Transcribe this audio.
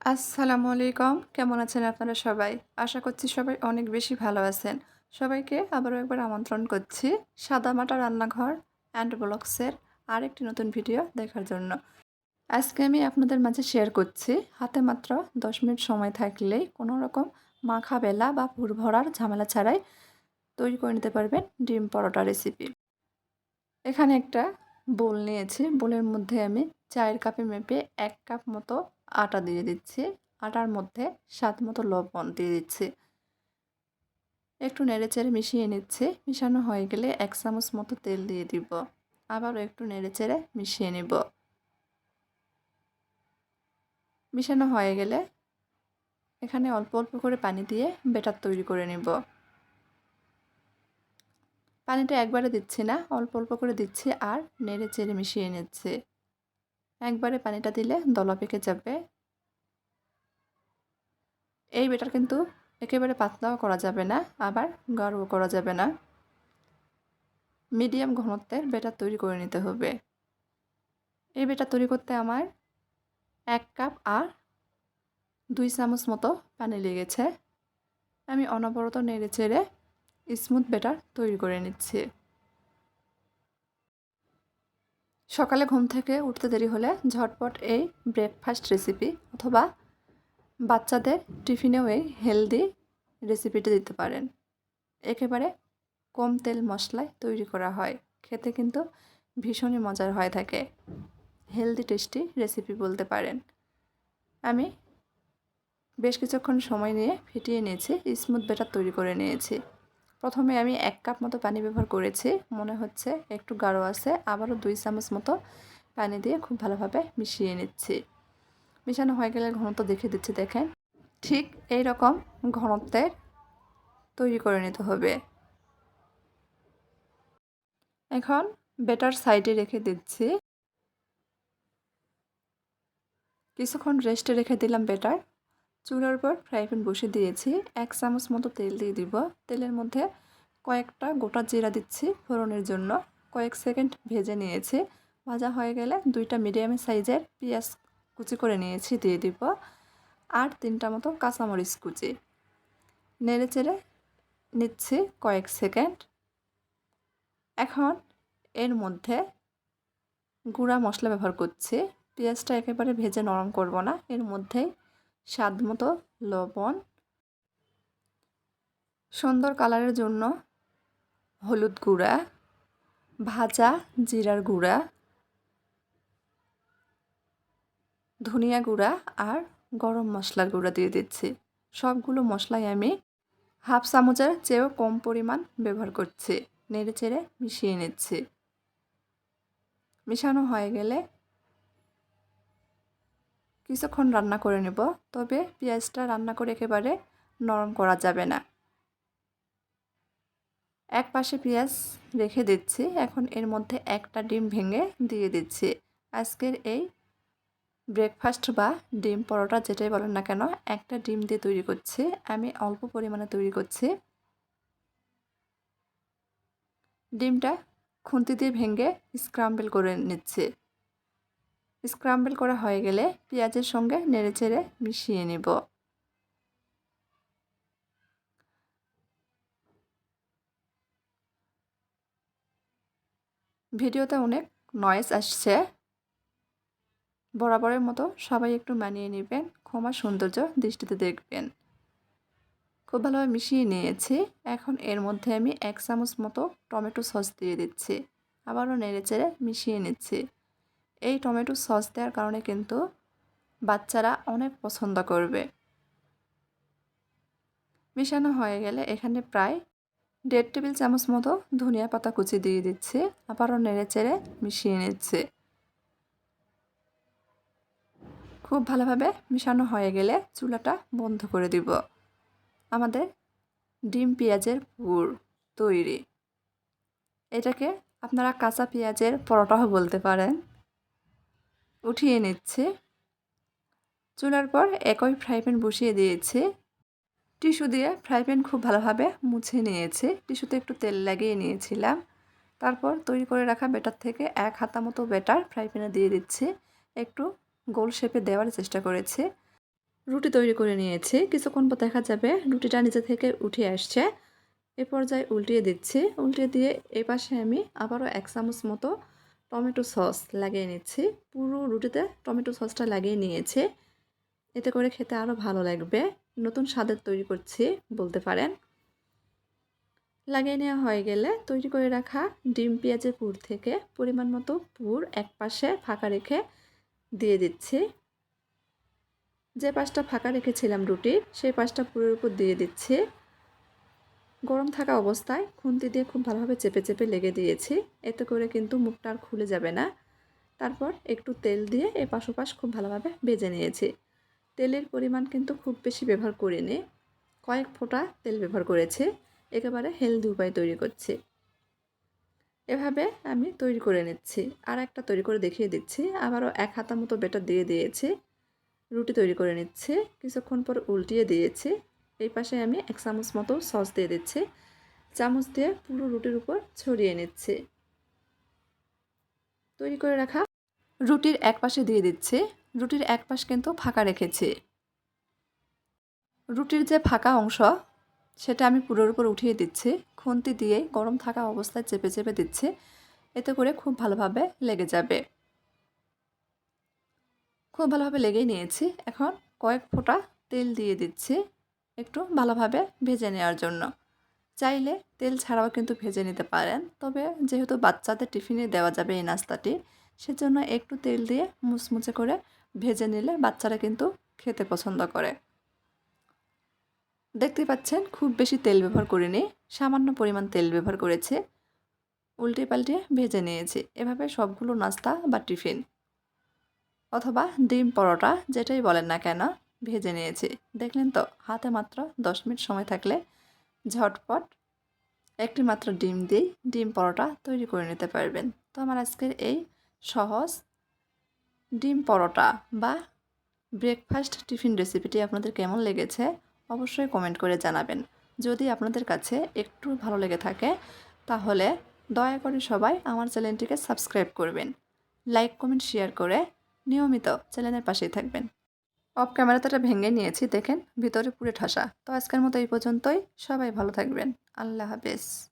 আসসালামু আলাইকুম। কেমন আছেন আপনারা সবাই? আশা করছি সবাই অনেক বেশি ভালো আছেন। সবাইকে আবারও একবার আমন্ত্রণ করছি সাদামাটা রান্নাঘর অ্যান্ড ব্লগসের আরেকটি নতুন ভিডিও দেখার জন্য। আজকে আমি আপনাদের মাঝে শেয়ার করছি, হাতে মাত্র দশ মিনিট সময় থাকলেই কোনো রকম মাখা বেলা বা পুর ভরার ঝামেলা ছাড়াই তৈরি করে নিতে পারবেন ডিম পরোটা রেসিপি এখানে একটা বোল নিয়েছি। বোলের মধ্যে আমি চায়ের কাপে মেপে এক কাপ মতো আটা দিয়ে দিচ্ছি। আটার মধ্যে স্বাদ মতো লবণ দিয়ে দিচ্ছি। একটু নেড়েচেড়ে মিশিয়ে নিচ্ছি। মিশানো হয়ে গেলে এক চামচ মতো তেল দিয়ে দিব। আবারও একটু নেড়েচেড়ে মিশিয়ে নিব। মিশানো হয়ে গেলে এখানে অল্প অল্প করে পানি দিয়ে বেটার তৈরি করে নিব। পানিটা একবারে দিচ্ছি না, অল্প অল্প করে দিচ্ছি আর নেড়ে চেড়ে মিশিয়ে নিচ্ছে। একবারে পানিটা দিলে দলা পেকে যাবে। এই বেটার কিন্তু একেবারে পাতলাও করা যাবে না, আবার গাঢ়ও করা যাবে না। মিডিয়াম ঘনত্বের বেটার তৈরি করে নিতে হবে। এই বেটার তৈরি করতে আমার এক কাপ আর দুই চামচ মতো পানি লেগেছে। আমি অনবরত নেড়ে চেড়ে স্মুথ বেটার তৈরি করে নিচ্ছি। সকালে ঘুম থেকে উঠতে দেরি হলে ঝটপট এই ব্রেকফাস্ট রেসিপি অথবা বাচ্চাদের টিফিনেও এই হেলদি রেসিপিটা দিতে পারেন। একেবারে কম তেল মশলায় তৈরি করা হয়। খেতে কিন্তু ভীষণই মজার হয়ে থাকে। হেলদি টেস্টি রেসিপি বলতে পারেন। আমি বেশ কিছুক্ষণ সময় নিয়ে ফিটিয়ে নিয়েছি স্মুথ বেটার তৈরি করে নিয়েছি। প্রথমে আমি এক কাপ মতো পানি ব্যবহার করেছি। মনে হচ্ছে একটু গাঢ় আছে। আবারও দুই চামচ মতো পানি দিয়ে খুব ভালোভাবে মিশিয়ে নিচ্ছি। মিশানো হয়ে গেলে ঘনত্ব দেখে দিচ্ছি, দেখেন। ঠিক এই রকম ঘনত্বের তৈরি করে নিতে হবে। এখন বেটার সাইডে রেখে দিচ্ছি। কিছুক্ষণ রেস্টে রেখে দিলাম বেটার। চুলার উপর ফ্রাই প্যান বসে দিয়েছি। এক চামচ মতো তেল দিয়ে দিব। তেলের মধ্যে কয়েকটা গোটা জিরা দিচ্ছি ফোড়নের জন্য। কয়েক সেকেন্ড ভেজে নিয়েছি। ভাজা হয়ে গেলে দুইটা মিডিয়াম সাইজের পেঁয়াজ কুচি করে নিয়েছি, দিয়ে দিব। আর তিনটা মতো কাঁচামরিচ কুচি। নেড়ে চেড়ে নিচ্ছি কয়েক সেকেন্ড। এখন এর মধ্যে গুঁড়া মশলা ব্যবহার করছি। পেঁয়াজটা একেবারে ভেজে নরম করব না। এর মধ্যেই স্বাদ মতো লবণ, সুন্দর কালারের জন্য হলুদ গুঁড়া, ভাজা জিরার গুঁড়া, ধনিয়া গুঁড়া আর গরম মশলার গুঁড়া দিয়ে দিচ্ছি। সবগুলো মশলাই আমি হাফ চামচের চেয়েও কম পরিমাণ ব্যবহার করছি। নেড়ে চেড়ে মিশিয়ে নিচ্ছি। মিশানো হয়ে গেলে কিছুক্ষণ রান্না করে নেব, তবে পেঁয়াজটা রান্না করে একেবারে নরম করা যাবে না। এক পাশে পেঁয়াজ রেখে দিচ্ছি, এখন এর মধ্যে একটা ডিম ভেঙে দিয়ে দিচ্ছি। আজকের এই ব্রেকফাস্ট বা ডিম পরোটা যেটাই বলেন না কেন, একটা ডিম দিয়ে তৈরি করছি। আমি অল্প পরিমাণে তৈরি করছি। ডিমটা খুন্তি দিয়ে ভেঙে স্ক্রাম্বেল করে নিচ্ছে। স্ক্রাম্বেল করা হয়ে গেলে পেঁয়াজের সঙ্গে নেড়ে নেড়েচেড়ে মিশিয়ে নেব। ভিডিওতে অনেক নয়েজ আসছে। বরাবরের মতো সবাই একটু মানিয়ে নেবেন, ক্ষমা সৌন্দর্য দৃষ্টিতে দেখবেন। খুব ভালোভাবে মিশিয়ে নিয়েছি। এখন এর মধ্যে আমি এক চামচ মতো টমেটো সস দিয়ে দিচ্ছি। আবারও নেড়ে চেড়ে মিশিয়ে নিচ্ছি। এই টমেটো সস দেওয়ার কারণে কিন্তু বাচ্চারা অনেক পছন্দ করবে। মিশানো হয়ে গেলে এখানে প্রায় দেড় টেবিল চামচ মতো ধনিয়া পাতা কুচি দিয়ে দিচ্ছি, আবারও নেড়ে চেড়ে মিশিয়ে নিচ্ছে। খুব ভালোভাবে মিশানো হয়ে গেলে চুলাটা বন্ধ করে দিব। আমাদের ডিম পেঁয়াজের পুর তৈরি। এটাকে আপনারা কাঁচা পেঁয়াজের পরোটাও বলতে পারেন। উঠিয়ে নিচ্ছে। চুলার পর একই ফ্রাই প্যান বসিয়ে দিয়েছে। টিস্যু দিয়ে ফ্রাই প্যান খুব ভালোভাবে মুছে নিয়েছে। টিস্যুতে একটু তেল লাগিয়ে নিয়েছিলাম। তারপর তৈরি করে রাখা ব্যাটার থেকে এক হাতা মতো বেটার ফ্রাই প্যানে দিয়ে দিচ্ছে। একটু গোল শেপে দেওয়ার চেষ্টা করেছে। রুটি তৈরি করে নিয়েছে। কিছুক্ষণ পর দেখা যাবে রুটিটা নিচে থেকে উঠে আসছে। এ পর্যায়ে উল্টিয়ে দিচ্ছি। উল্টিয়ে দিয়ে এই পাশে আমি আবারও এক চামচ মতো টমেটো সস লাগিয়ে নিচ্ছি। পুরো রুটিতে টমেটো সসটা লাগিয়ে নিয়েছি। এতে করে খেতে আরও ভালো লাগবে। নতুন স্বাদের তৈরি করছি বলতে পারেন। লাগিয়ে নেওয়া হয়ে গেলে তৈরি করে রাখা ডিম পেঁয়াজের পুর থেকে পরিমাণ মতো পুর এক পাশে ফাঁকা রেখে দিয়ে দিচ্ছি। যে পাশটা ফাঁকা রেখেছিলাম রুটির সেই পাশটা পুরের উপর দিয়ে দিচ্ছি। গরম থাকা অবস্থায় খুন্তি দিয়ে খুব ভালোভাবে চেপে চেপে লেগে দিয়েছি। এতে করে কিন্তু মুখটা আর খুলে যাবে না। তারপর একটু তেল দিয়ে এ পাশোপাশ খুব ভালোভাবে ভেজে নিয়েছি। তেলের পরিমাণ কিন্তু খুব বেশি ব্যবহার করিনি। কয়েক ফোঁটা তেল ব্যবহার করেছি। একেবারে হেলদি উপায় তৈরি করছি। এভাবে আমি তৈরি করে নিচ্ছি। আর একটা তৈরি করে দেখিয়ে দিচ্ছি। আবারও এক হাতা মতো বেটার দিয়ে দিয়েছি। রুটি তৈরি করে নিচ্ছি। কিছুক্ষণ পর উল্টিয়ে দিয়েছি। এই পাশে আমি এক চামচ মতো সস দিয়ে দিচ্ছি। চামচ দিয়ে পুরো রুটির উপর ছড়িয়ে নিচ্ছি। তৈরি করে রাখা রুটির এক পাশে দিয়ে দিচ্ছে। রুটির এক পাশ কিন্তু ফাঁকা রেখেছি। রুটির যে ফাঁকা অংশ, সেটা আমি পুরোর উপর উঠিয়ে দিচ্ছি। খুন্তি দিয়ে গরম থাকা অবস্থায় চেপে চেপে দিচ্ছি। এতে করে খুব ভালোভাবে লেগে যাবে। খুব ভালোভাবে লেগেই নিয়েছি। এখন কয়েক ফোঁটা তেল দিয়ে দিচ্ছি। একটু ভালোভাবে ভেজে নেওয়ার জন্য। চাইলে তেল ছাড়াও কিন্তু ভেজে নিতে পারেন। তবে যেহেতু বাচ্চাদের টিফিনে দেওয়া যাবে এই নাস্তাটি, সেজন্য একটু তেল দিয়ে মুচমুচে করে ভেজে নিলে বাচ্চারা কিন্তু খেতে পছন্দ করে। দেখতে পাচ্ছেন, খুব বেশি তেল ব্যবহার করিনি, সামান্য পরিমাণ তেল ব্যবহার করেছে। উল্টে পাল্টে ভেজে নিয়েছি। এভাবে সবগুলো নাস্তা বা টিফিন অথবা ডিম পরোটা, যেটাই বলেন না কেন ভেজে নিয়েছি। দেখলেন তো, হাতে মাত্র দশ মিনিট সময় থাকলে ঝটপট একটি মাত্র ডিম দিয়েই ডিম পরোটা তৈরি করে নিতে পারবেন। তো আমার আজকের এই সহজ ডিম পরোটা বা ব্রেকফাস্ট টিফিন রেসিপিটি আপনাদের কেমন লেগেছে অবশ্যই কমেন্ট করে জানাবেন। যদি আপনাদের কাছে একটু ভালো লেগে থাকে, তাহলে দয়া করে সবাই আমার চ্যানেলটিকে সাবস্ক্রাইব করবেন। লাইক কমেন্ট শেয়ার করে নিয়মিত চ্যানেলের পাশেই থাকবেন। অফ ক্যামেরাতে এটা ভেঙে নিয়েছি, দেখেন? ভিতরে পুরে ঠাসা। তো আজকের মতো এই পর্যন্তই। সবাই ভালো থাকবেন। আল্লাহ হাফেজ।